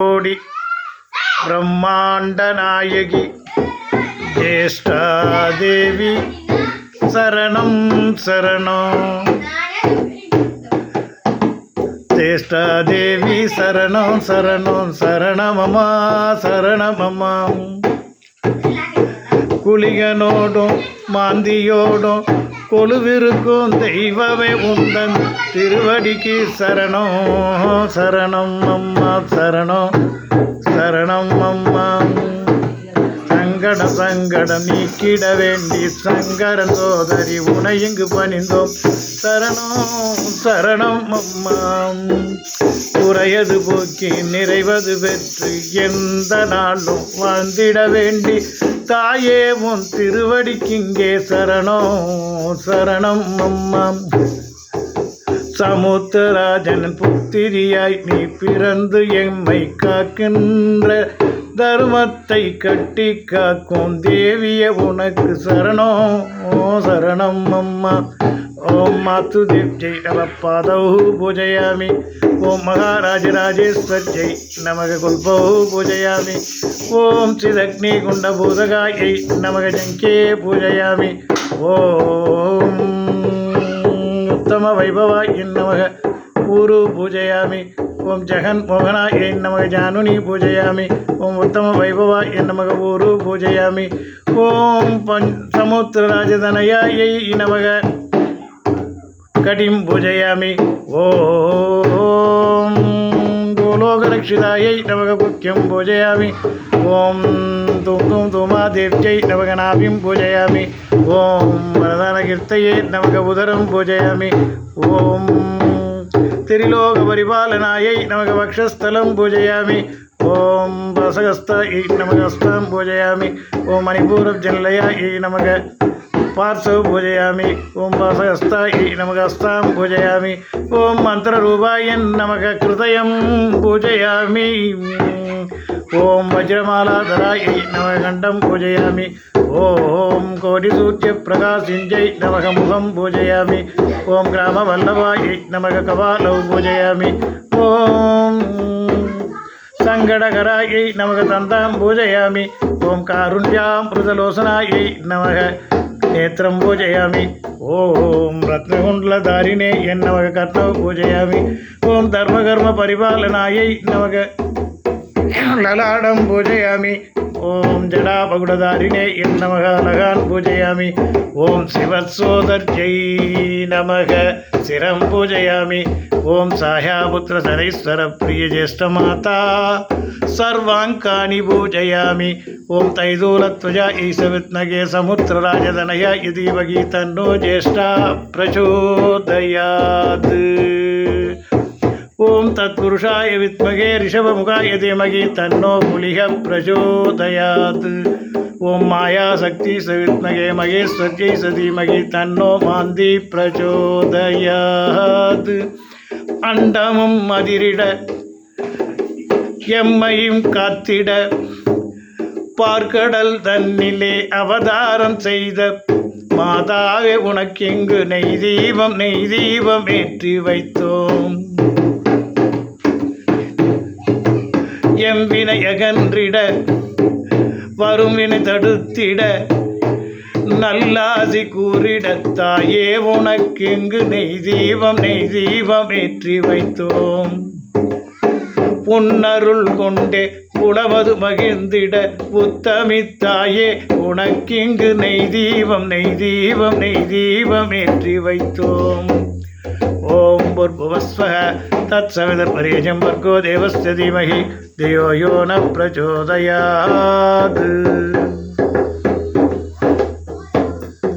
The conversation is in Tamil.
கோடி பிரம்மாண்ட நாயகி ஜேஷ்டாதேவி சரணம் சரணம் ஜேஷ்டாதேவி சரணம் சரணம் சரணமம்மா சரணமம்மா குளிகனோடும் மாந்தியோடும் கொலுவிருக்கும் தெய்வமே உந்தன் திருவடிக்கு சரணம். சரணம் அம்மா சரணம். சரணம் அம்மா. சங்கட சங்கடம் நீக்கிட வேண்டி சங்கர சோதரி உனை இங்கு பணிந்தோம். சரணம் சரணம் அம்மா. குறையது போக்கி நிறைவது பெற்று எந்த நாளும் வாழ்ந்திட வேண்டி தாயே உன் திருவடிக்கிங்கே சரணம் சரணம் அம்மா. சமுத்திரராஜன் புத்திரியாய் நீ பிறந்து எம்மை காக்கின்ற தர்மத்தை கட்டி காக்கும் தேவிய உனக்கு சரணம். ஓ சரணம் அம்மா. ஓம் மாத்து தேவ் ஜெய் நம பாதவு பூஜையாமி. ஓம் மகாராஜ ராஜேஸ்வர் ஜெய் நமக குல்பவு பூஜையாமி. ஓம் ஸ்ரீதக்னி குண்டபூதகாயை நமக ஜங்கே பூஜையாமி. ஓம் உத்தம வைபவாய் நமக. ஊரு பூஜையாமி. ఓం జగన్ మోహన ఏ నమగ జానుని పూజయామి ఓం ఉత్తమ వైభవ ఏ నమగ ఊరు పూజయామి ఓం పం సముద్ర రాజధనయ ఏ నమగ కటిం పూజయామి ఓం గోలోకరక్షితాయై నమగ గుఖ్యం పూజయామి ఓం తుం తుం తుమాదేవ్యై నమగ నాభిం పూజయామి ఓం వరదానకీర్తయే నమగ ఉదరం పూజయామి ఓం திரிலோக பரிபாலனாயை நமக்கு வக்ஷஸ்தலம் பூஜையாமி. ஓம் வசகஸ்த ஈ நமகஸ்தம் பூஜையாமி. ஓம் மணிபூரம் ஜனலயா ஈ நமக. पार्श्व पूजयामि ॐ वासहस्तायै नमः हस्तां पूजयामि ॐ मन्त्ररूपाय नमः कृतयं पूजयामि ॐ वज्रमालाधरायै नमः कण्ठं पूजयामि ॐ कोटिसूर्यप्रकाशिञ्जै नमः मुखं पूजयामि ॐ ग्रामवल्लभायै नमः कपालौ पूजयामि ॐ నేత్రం పూజయామి ఓం రత్నగుండ్లధారిణే ఎన్నవగ కర్ణవ పూజయామి ఓం ధర్మకర్మ పరిపాలనాయై నవగ లలాడం పూజయామి पूजयामि ॐ धर्मकर्मपरिपालनायै नमः ललाडं पूजयामि ॐ जडापगुडधारिणे यन्नमः लगान् पूजयामि ॐ शिवत्सोदर्यै नमः शिरं पूजयामि ॐ साह्यापुत्रसरैश्वरप्रियज्येष्ठमाता सर्वाङ्कानि पूजयामि ॐ तैदूलत्वजा ईशवित्नगे समुद्रराजधनया यदि तन्नो ज्येष्ठा प्रचोदयात् ஓம் தத்புருஷாய வித்மகே ரிஷபமுகாய தீமகி தன்னோ புலிக பிரச்சோதயாத் ஓம் மாயா சக்தி சவித்மகே மகேஸ்வர்யை சதீமகி தன்னோ மாந்தி பிரச்சோதயாத் அண்டமும் அதிரிட எம்மையும் காத்திட பார்க்கடல் தன்னிலே அவதாரம் செய்த மாதாவே உனக்கெங்கு நெய் தீபம் நெய் ஏற்றி வைத்தோம்। எம் வினையகன்றிட வரும் வினை தடுத்திட நல்லாசி கூறிட தாயே உனக்கெங்கு நெய் தீபம் நெய் தீபம் ஏற்றி வைத்தோம். புன்னருள் கொண்டே உணவது மகிழ்ந்திட உத்தமித்தாயே உனக்கிங்கு நெய் தீபம் நெய் தீபம் நெய் தீபம் ஏற்றி வைத்தோம். ஓம் புர்புவஸ்வ तत्सविदपरेजं वर्गो देवस्य धीमहि धियो यो न प्रचोदयात्।